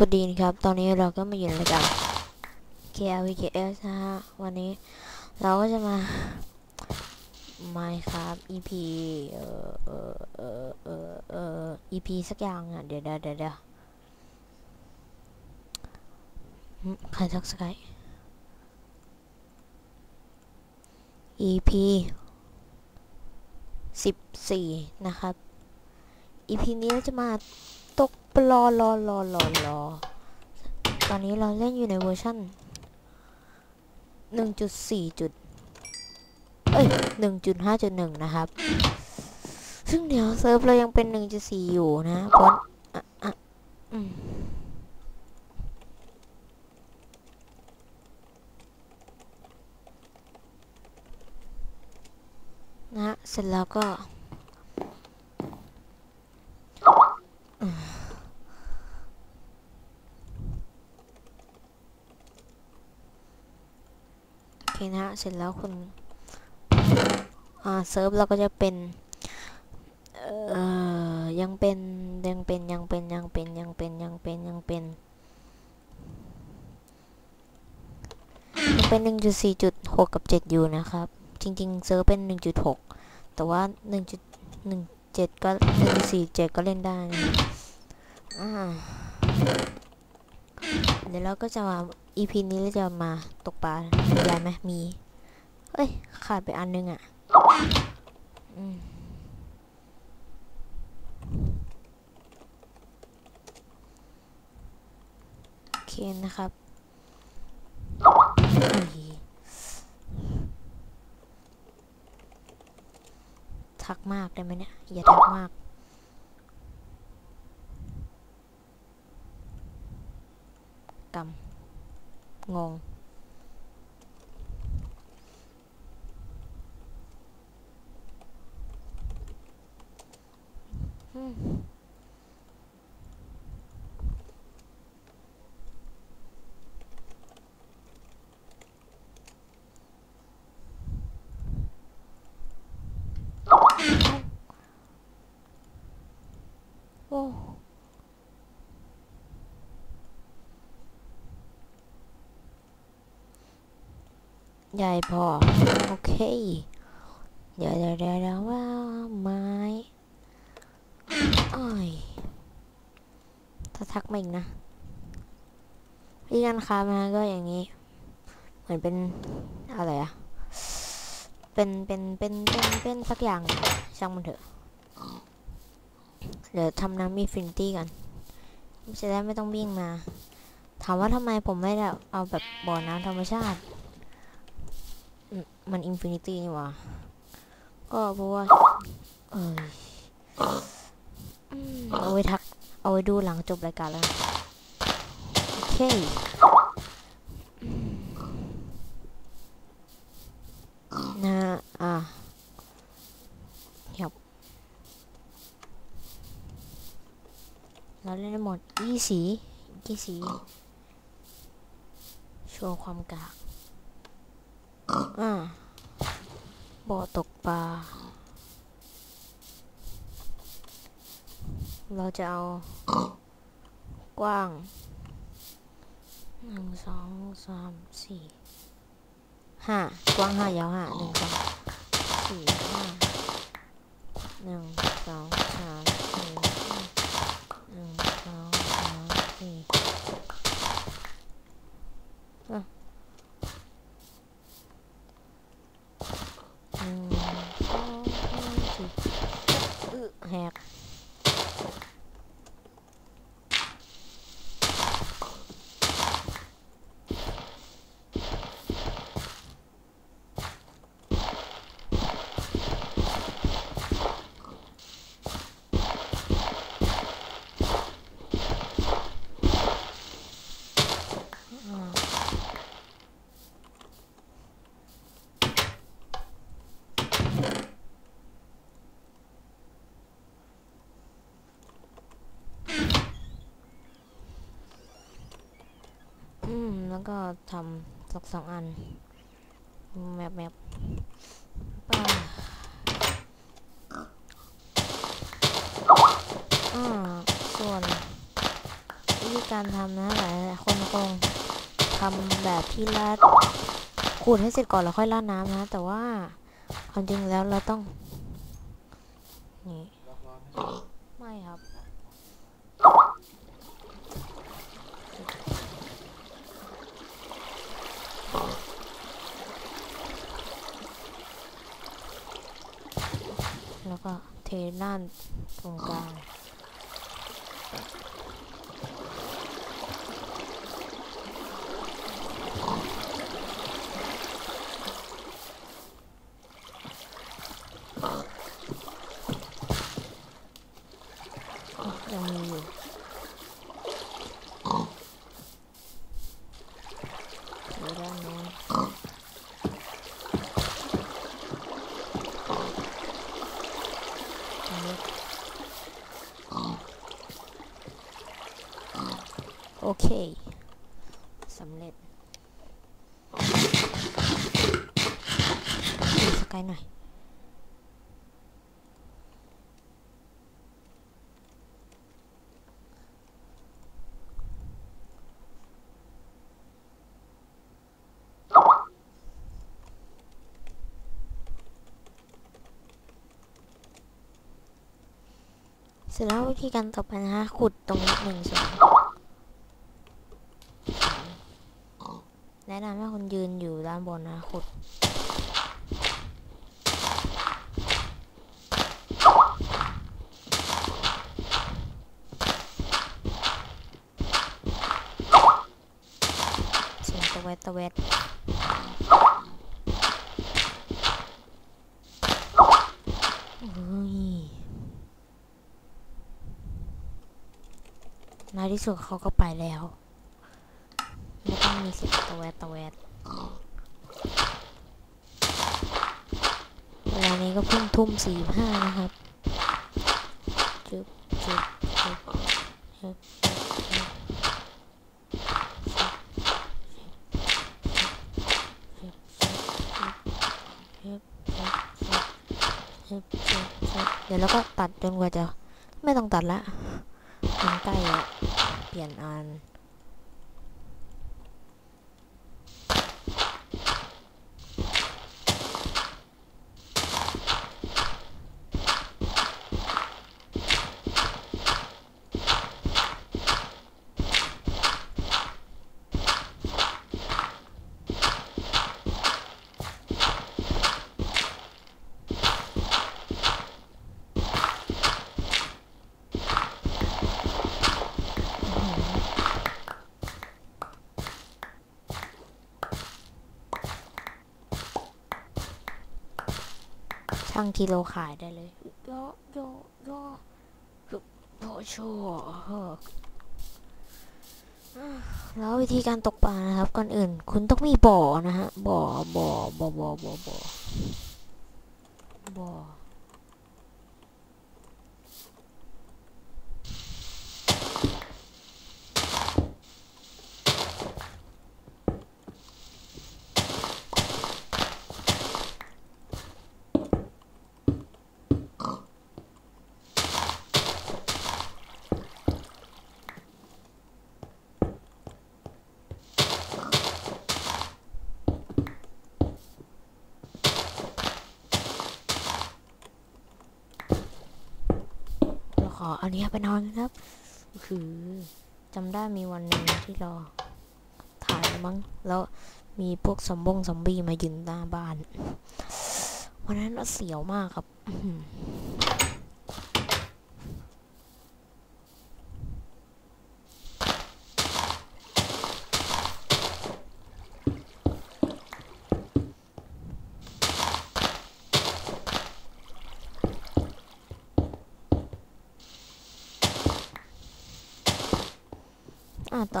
สวัสดีนครับ ตอนนี้เราก็มาอยู่ในรายการ KLVKS นะฮะ วันนี้เราก็จะมา Minecraft EP เอ่อเอ่อเอ่อเอ่อเอ่อ EP สักอย่างอะ เดี๋ยวเดี๋ยวเดี๋ยวเดี๋ยวหึใครทักสกาย EP สิบสี่นะครับ EP นี้เราจะมา ปลอรอรอรอรอตอนนี้เราเล่นอยู่ในเวอร์ชัน1.4จุดเอ้ย1.5.1 นะครับ ซึ่งเดี๋ยวเซิร์ฟเรายังเป็น 1.4 อยู่นะเพราะอะอะอืมนะ เสร็จแล้วก็ คนะฮะ เสร็จแล้วคุณอ่าเซิร์ฟเราก็จะเป็น เอ่อ ยังเป็นยังเป็นยังเป็นยังเป็นยังเป็นยังเป็นยังเป็นเป็น 1.4.6 กับ7อยู่นะครับ จริง ๆ เซิร์ฟเป็น 1.6 แต่ว่า 1.17 ก็1.47 ก็เล่นได้เดี๋ยวเราก็จะมา EP นี้เราจะมาตกปลามีอะไรไหมมี เอ้ย ขาดไปอันนึงอะโอเคนะครับทักมากได้ไหมเนี่ย อย่าทักมากำ งง อืมโอ้ ใหญ่พอ โอเค เดี๋ยวเดี๋ยวเดี๋ยวว่าไม้อ้อยถ้าทักมาอีกนะวิธีการค้ามาก็อย่างนี้ เหมือนเป็นอะไรอะเป็นเป็นเป็นเป็นเป็นสักอย่างช่างมันเถอะ เดี๋ยวทำน้ำมีฟินตี้กันจะได้ไม่ต้องวิ่งมา ถามว่าทำไมผมไม่ได้เอาแบบบ่อน้ำธรรมชาติ มันอินฟินิตี้นี่ว่าก็เพราะว่า เอยอืมเอาไว้ทัก เอาไว้ดูหลังจบรายการแล้ว โอเคนะอะครับเราเล่นได้หมดยี่สีกี่สี โชว์ความกาก อ่าบ่อตกปลา เราจะเอา กว้างหนึ่งสองสามสี่ห้ากว้างห้ายาวห้าหนึ่งสองสี่ห้าหนึ่งสองสามสี่ห้าหนึ่งสองสามสี่อะ หนึ่งสองสามสี่อึแหกอ่า อืม แล้วก็ทำสักสองอันแมปแมปป้าอ่าส่วนวิธีการทำนะหลายคนคงทำแบบที่ลาดขูดให้เสร็จก่อนแล้วค่อยราดน้ำนะ แต่ว่าความจริงแล้วเราต้องนี่ ไม่ครับ แล้วก็เทน่านตรงกลาง ยังมีอยู่ดูด้านโน้นอันนี้โอเคสำเร็จสกายหน่อยเสร็จแล้ววิธีการต่อไปนะฮะขุดตรงนี้หนึ่งสองแนะนำให้คนยืนอยู่ด้านบนนะขุดเสียงตะเวดตะเวดโอ้ยในที่สุดเขาก็ไปแล้ว เสียงตะแวดตะแวดเวลานี้ก็เพิ่งทุ่มสี่ห้านะครับจุบจุบจุบจุบจุบเดี๋ยวเราก็ตัดจนกว่าจะไม่ต้องตัดละมันใกล้อะเปลี่ยนอัน ตั้งกิโลขายได้เลยโยโยโยโยโยโชเฮ้ออะแล้ววิธีการตกปลานะครับก่อนอื่น คุณต้องมีบ่อนะฮะบ่อบ่อบ่อบ่อบ่อบ่อบ่อ เราข ออันนี้ไปนอนครับ คือจำได้มีวันหนึ่งที่เราถ่ายมั้ง แล้วมีพวกซอมบงซอมบี้มายืนหน้าบ้าน วันนั้นเราเสียวมากครับ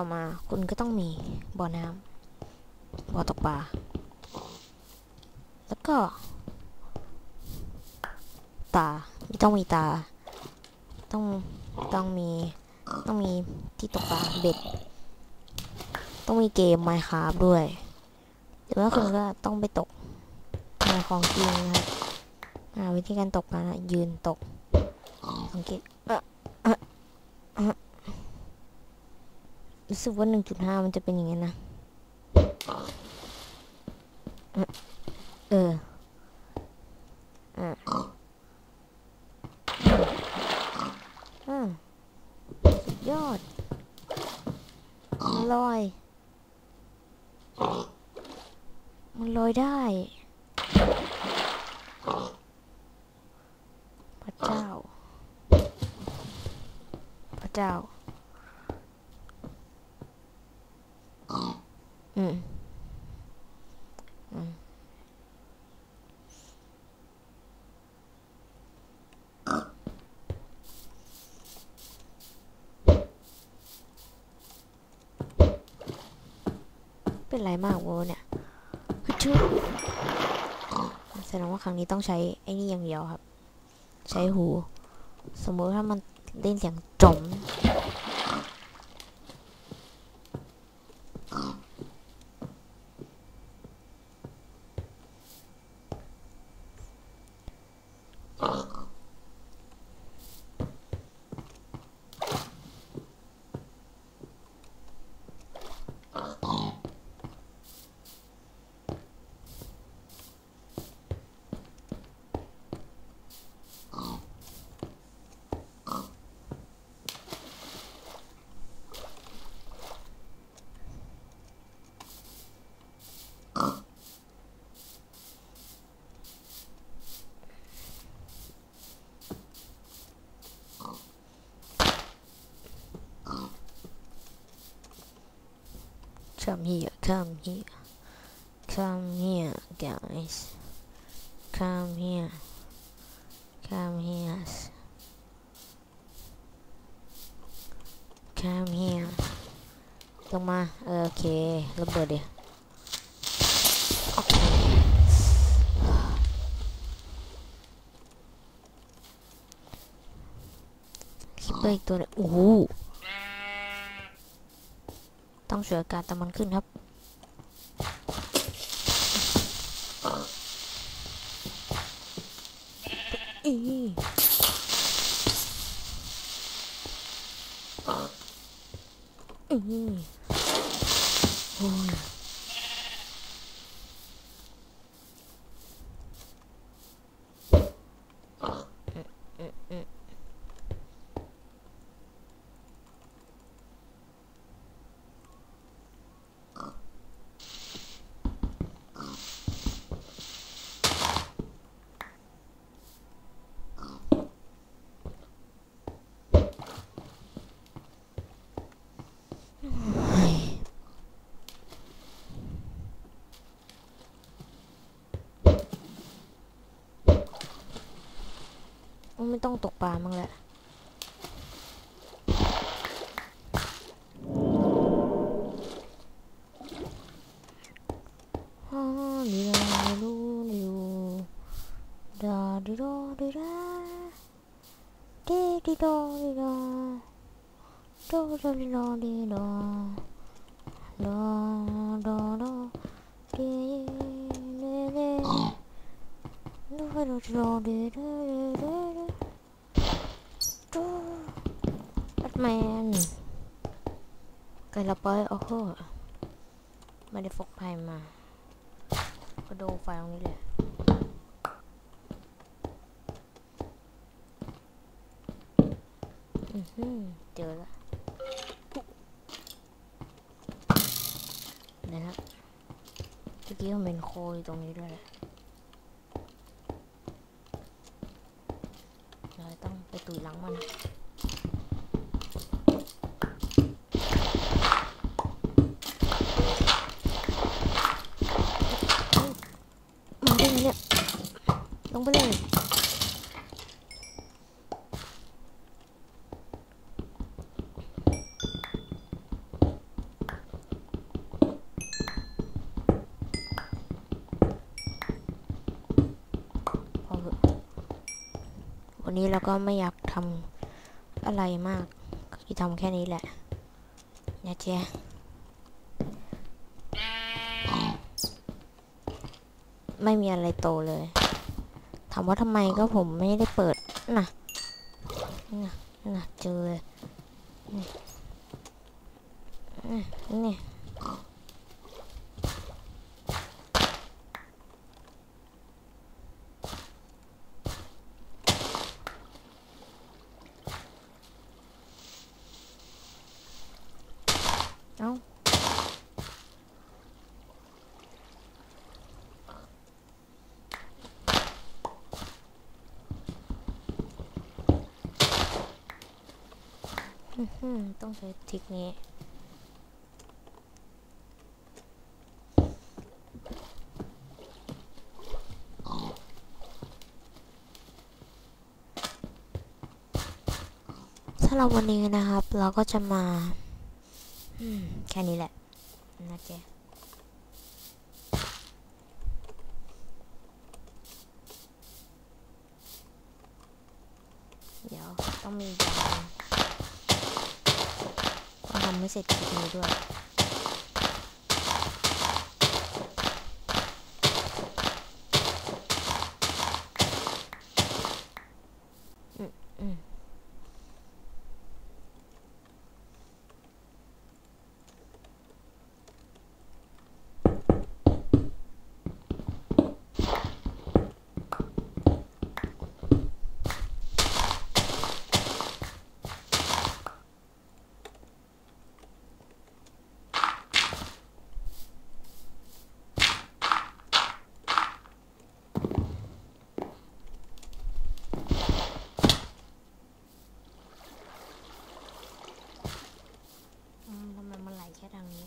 ต่อมาคุณก็ต้องมีบ่อน้ำบ่อตกปลา แล้วก็ ตาต้องมีตา ต้องต้องมีต้องมีที่ตกปลาเบ็ด ต้องมีเกมไมค์คราฟด้วยหรือว่าคุณก็ต้องไปตกในของจริงนะครับวิธีการตกปลานะยืนตกสังเกตเอ่อเอ่อเอ่อ รู้สึกว่าหนึ่งจุดห้ามันจะเป็นอย่างนี้นะ เออ อะอืมสุดยอด มันลอย มันลอยได้พระเจ้าพระเจ้า อืมอืมเป็นไรมากวะเนี่ยฮึชุแสดงว่าครั้งนี้ต้องใช้ไอ้นี่อย่างเดียวครับ ใช้หู สมมติถ้ามันได้ยินเสียงจม Come here, come here. Come here, guys. Come here. Come here. Come here ลงมาเออโอเคระเบิดเดี๋ยวโอเคคิปเปอร์อีกตัวหนึงโอ้โห ต้องช่วยอกาศแต่มันขึ้นครับ อีอีโอ้ย ไม่ต้องตกปลามั้งแหละฮาดิดาดูดิดูดาดิโดดิดาดิดิโดดิดาโดโดดิโดดิโดโดโดโดดิเดเดโดโดโดดิเดเดเดโด แมนไกลละไปโอ้โหไม่ได้ฟกไพ่มา ก็ดูไฟตรงนี้เลยอือหือเจอแล้วเดี๋ยวนะเมื่อกี้มันเป็นโคอยู่ตรงนี้ด้วยแหละเราต้องไปตุยหลังมัน มาได้ไงเนี่ย ลงไปเลย พอเถอะวั นี้เราก็ไม่อยากทำอะไรมากก็ทำแค่นี้แหละนะเจ๊ไม่มีอะไรโตเลย ถามว่าทำไมก็ผมไม่ได้เปิดน่ะน่ะน่ะเจอเลยนี่นี่เอ้า อื้อหือต้องใช้ทริกนี้สำหรับวันนี้นะครับ เราก็จะมาอืมแค่นี้แหละนะเจ๊เดี๋ยวต้องมี ยางต้องทำไม่เสร็จคลิปนี้ด้วย อืมอืม อืมทำไมมันไหลแค่ทางนี้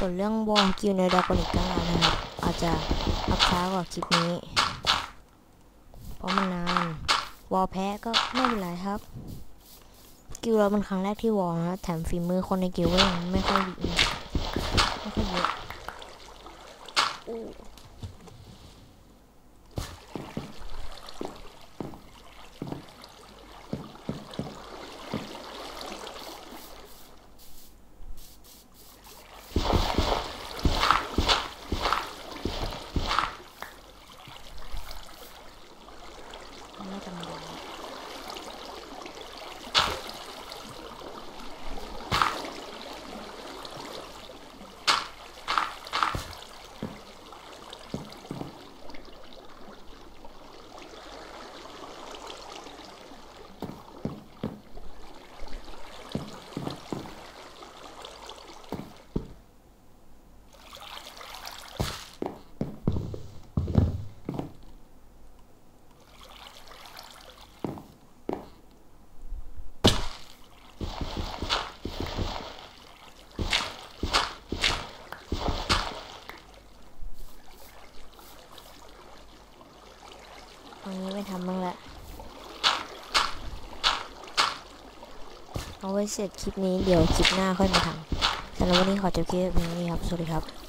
ส่วนเรื่องวอลกิวในดากอนิกก้านะครับอาจจะอัพช้ากว่าคลิปนี้ เพราะมันนาน วอลแพ้ก็ไม่เป็นไรครับ กิวเราเป็นครั้งแรกที่วอลนะแถมฝีมือคนในกิวก็ยังไม่ค่อยดีไม่ค่อยเยอะอู้ไม่ธรรมดาตรงนี้ไม่ทำบ้างละเอา ไว้เสร็จคลิปนี้เดี๋ยวคลิปหน้าค่อยมาทำสำหรับวันนี้ขอจบคลิปนี้ครับ สวัสดีครับครับสวัสดีครับ